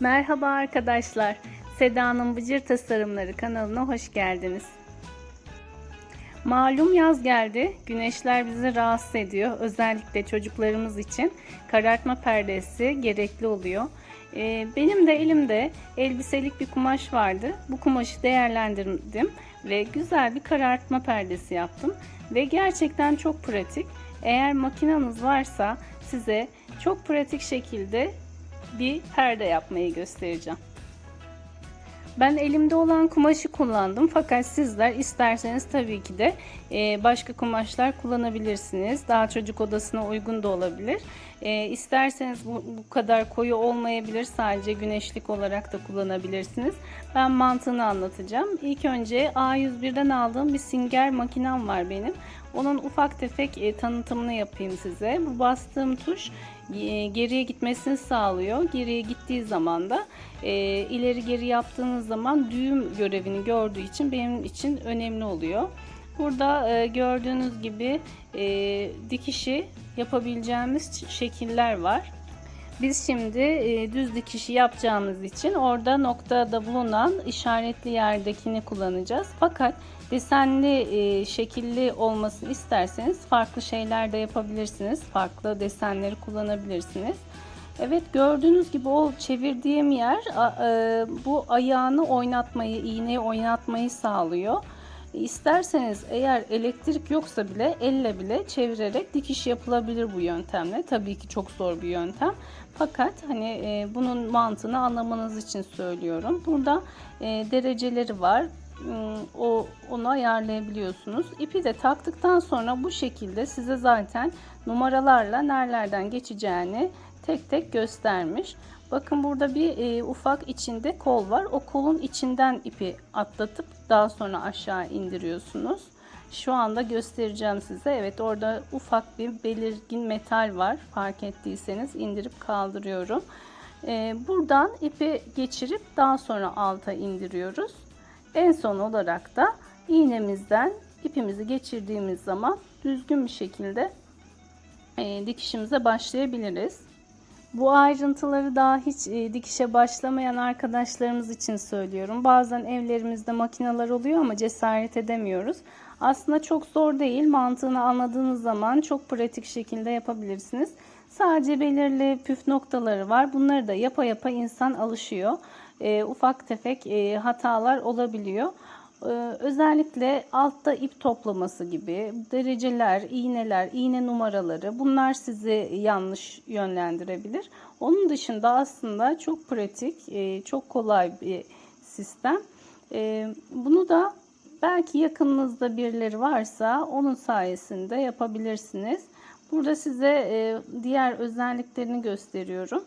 Merhaba arkadaşlar. Seda'nın Bıcır Tasarımları kanalına hoş geldiniz. Malum yaz geldi. Güneşler bizi rahatsız ediyor. Özellikle çocuklarımız için karartma perdesi gerekli oluyor. Ee, benim de elimde elbiselik bir kumaş vardı. Bu kumaşı değerlendirdim ve güzel bir karartma perdesi yaptım. Ve gerçekten çok pratik. Eğer makinanız varsa size çok pratik şekilde bir perde yapmayı göstereceğim. Ben elimde olan kumaşı kullandım fakat sizler isterseniz tabii ki de e, başka kumaşlar kullanabilirsiniz. Daha çocuk odasına uygun da olabilir. E, isterseniz bu, kadar koyu olmayabilir. Sadece güneşlik olarak da kullanabilirsiniz. Ben mantığını anlatacağım. İlk önce A101'den aldığım bir singer makinem var benim. Onun ufak tefek e, tanıtımını yapayım size. Bu bastığım tuş geriye gitmesini sağlıyor. Geriye gittiği zaman da e, ileri geri yaptığınız zaman düğüm görevini gördüğü için benim için önemli oluyor. Burada e, gördüğünüz gibi e, dikişi yapabileceğimiz şekiller var. Biz şimdi e, düz dikişi yapacağımız için orada noktada bulunan işaretli yerdekini kullanacağız. Fakat desenli e, şekilli olmasını isterseniz farklı şeyler de yapabilirsiniz. Farklı desenleri kullanabilirsiniz. Evet gördüğünüz gibi o çevirdiğim yer e, bu ayağını oynatmayı, iğneyi oynatmayı sağlıyor. İsterseniz eğer elektrik yoksa bile elle bile çevirerek dikiş yapılabilir bu yöntemle. Tabii ki çok zor bir yöntem. Fakat hani e, bunun mantığını anlamanız için söylüyorum. Burada e, dereceleri var. Hmm, o onu ayarlayabiliyorsunuz. İpi de taktıktan sonra bu şekilde size zaten numaralarla nerelerden geçeceğini tek tek göstermiş. Bakın burada bir e, ufak içinde kol var. O kolun içinden ipi atlatıp daha sonra aşağı indiriyorsunuz. Şu anda göstereceğim size. Evet orada ufak bir belirgin metal var. Fark ettiyseniz indirip kaldırıyorum. E, buradan ipi geçirip daha sonra alta indiriyoruz. En son olarak da iğnemizden ipimizi geçirdiğimiz zaman düzgün bir şekilde e, dikişimize başlayabiliriz. Bu ayrıntıları daha hiç e, dikişe başlamayan arkadaşlarımız için söylüyorum. Bazen evlerimizde makineler oluyor ama cesaret edemiyoruz. Aslında çok zor değil. Mantığını anladığınız zaman çok pratik şekilde yapabilirsiniz. Sadece belirli püf noktaları var. Bunları da yapa yapa insan alışıyor. E, ufak tefek e, hatalar olabiliyor. Ee, özellikle altta ip toplaması gibi dereceler, iğneler, iğne numaraları bunlar sizi yanlış yönlendirebilir. Onun dışında aslında çok pratik, e, çok kolay bir sistem. E, bunu da belki yakınınızda birileri varsa onun sayesinde yapabilirsiniz. Burada size e, diğer özelliklerini gösteriyorum.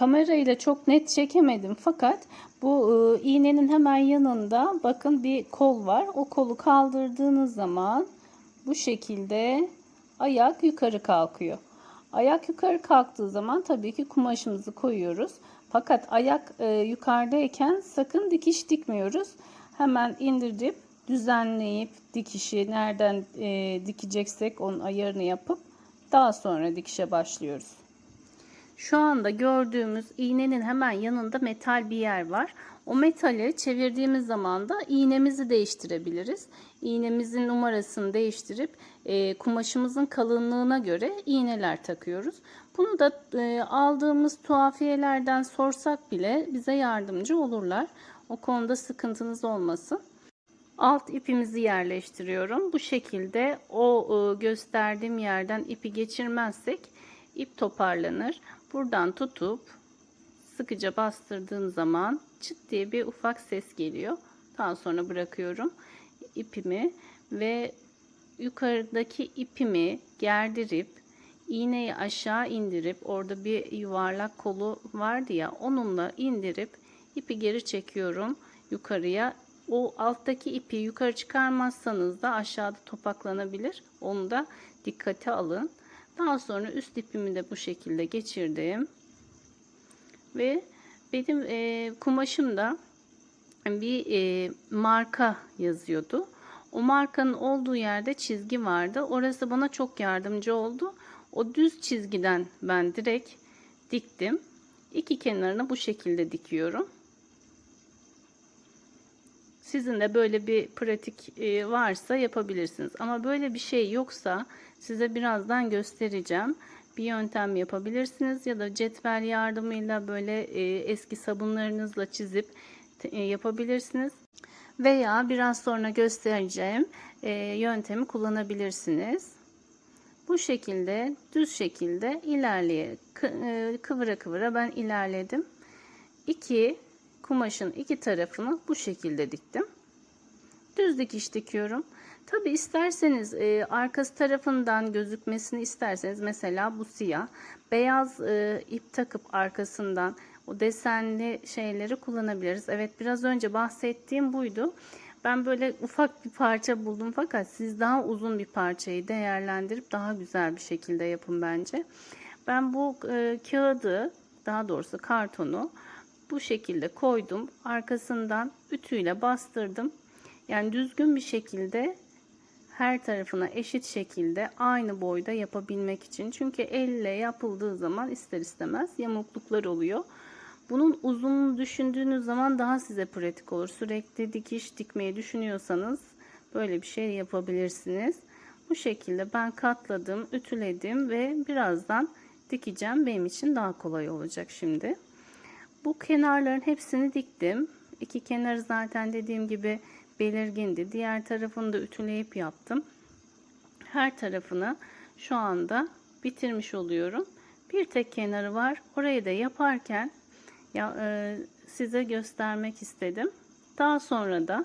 Kamera ile çok net çekemedim fakat bu e, iğnenin hemen yanında bakın bir kol var. O kolu kaldırdığınız zaman bu şekilde ayak yukarı kalkıyor. Ayak yukarı kalktığı zaman tabii ki kumaşımızı koyuyoruz. Fakat ayak e, yukarıdayken sakın dikiş dikmiyoruz. Hemen indirip düzenleyip dikişi nereden e, dikeceksek onun ayarını yapıp daha sonra dikişe başlıyoruz. Şu anda gördüğümüz iğnenin hemen yanında metal bir yer var. O metali çevirdiğimiz zaman da iğnemizi değiştirebiliriz. İğnemizin numarasını değiştirip e, kumaşımızın kalınlığına göre iğneler takıyoruz. Bunu da e, aldığımız tuhafiyelerden sorsak bile bize yardımcı olurlar. O konuda sıkıntınız olmasın. Alt ipimizi yerleştiriyorum. Bu şekilde o e, gösterdiğim yerden ipi geçirmezsek ip toparlanır. Buradan tutup sıkıca bastırdığım zaman çıt diye bir ufak ses geliyor. Daha sonra bırakıyorum ipimi ve yukarıdaki ipimi gerdirip iğneyi aşağı indirip orada bir yuvarlak kolu vardı ya onunla indirip ipi geri çekiyorum yukarıya. O alttaki ipi yukarı çıkarmazsanız da aşağıda topaklanabilir. Onu da dikkate alın. Daha sonra üst ipimi de bu şekilde geçirdim. Ve benim e, kumaşımda bir e, marka yazıyordu. O markanın olduğu yerde çizgi vardı. Orası bana çok yardımcı oldu. O düz çizgiden ben direkt diktim. İki kenarını bu şekilde dikiyorum. Sizin de böyle bir pratik e, varsa yapabilirsiniz. Ama böyle bir şey yoksa size birazdan göstereceğim. Bir yöntem yapabilirsiniz ya da cetvel yardımıyla böyle e, eski sabunlarınızla çizip e, yapabilirsiniz. Veya biraz sonra göstereceğim yöntemi kullanabilirsiniz. Bu şekilde düz şekilde ilerleye kıvıra kıvıra ben ilerledim. İki kumaşın iki tarafını bu şekilde diktim. Düz dikiş dikiyorum. Tabi isterseniz e, arkası tarafından gözükmesini isterseniz mesela bu siyah beyaz e, ip takıp arkasından o desenli şeyleri kullanabiliriz. Evet biraz önce bahsettiğim buydu. Ben böyle ufak bir parça buldum fakat siz daha uzun bir parçayı değerlendirip daha güzel bir şekilde yapın bence. Ben bu e, kağıdı daha doğrusu kartonu bu şekilde koydum. Arkasından ütüyle bastırdım. Yani düzgün bir şekilde her tarafına eşit şekilde aynı boyda yapabilmek için. Çünkü elle yapıldığı zaman ister istemez yamukluklar oluyor. Bunun uzunluğunu düşündüğünüz zaman daha size pratik olur. Sürekli dikiş dikmeyi düşünüyorsanız böyle bir şey yapabilirsiniz. Bu şekilde ben katladım, ütüledim ve birazdan dikeceğim. Benim için daha kolay olacak şimdi. Bu kenarların hepsini diktim. İki kenarı zaten dediğim gibi belirgindi. Diğer tarafını da ütüleyip yaptım. Her tarafını şu anda bitirmiş oluyorum. Bir tek kenarı var. Orayı da yaparken ya, e, size göstermek istedim. Daha sonra da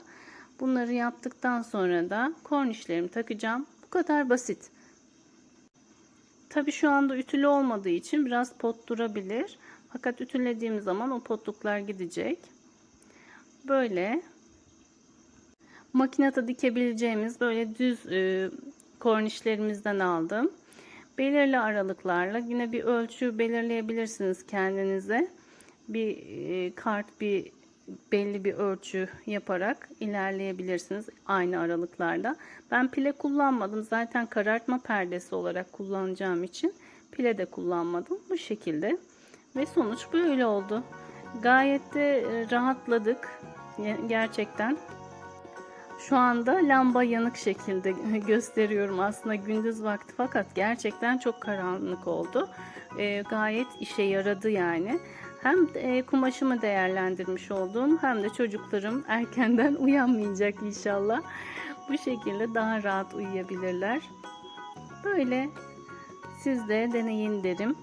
bunları yaptıktan sonra da kornişlerimi takacağım. Bu kadar basit. Tabi şu anda ütülü olmadığı için biraz pot durabilir. Fakat ütülediğim zaman o potluklar gidecek. Böyle makinata dikebileceğimiz böyle düz e, kornişlerimizden aldım. Belirli aralıklarla yine bir ölçü belirleyebilirsiniz kendinize. Bir e, kart bir belli bir ölçü yaparak ilerleyebilirsiniz aynı aralıklarda. Ben pile kullanmadım. Zaten karartma perdesi olarak kullanacağım için pile de kullanmadım. Bu şekilde. Ve sonuç böyle oldu. Gayet de e, rahatladık. Gerçekten. Şu anda lamba yanık şekilde gösteriyorum aslında gündüz vakti fakat gerçekten çok karanlık oldu. E, gayet işe yaradı yani. Hem e, kumaşımı değerlendirmiş oldum hem de çocuklarım erkenden uyanmayacak inşallah. Bu şekilde daha rahat uyuyabilirler. Böyle siz de deneyin derim.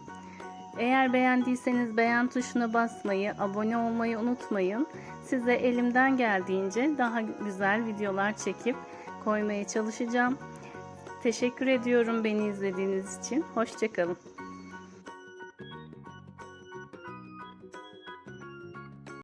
Eğer beğendiyseniz beğen tuşuna basmayı, abone olmayı unutmayın. Size elimden geldiğince daha güzel videolar çekip koymaya çalışacağım. Teşekkür ediyorum beni izlediğiniz için. Hoşçakalın.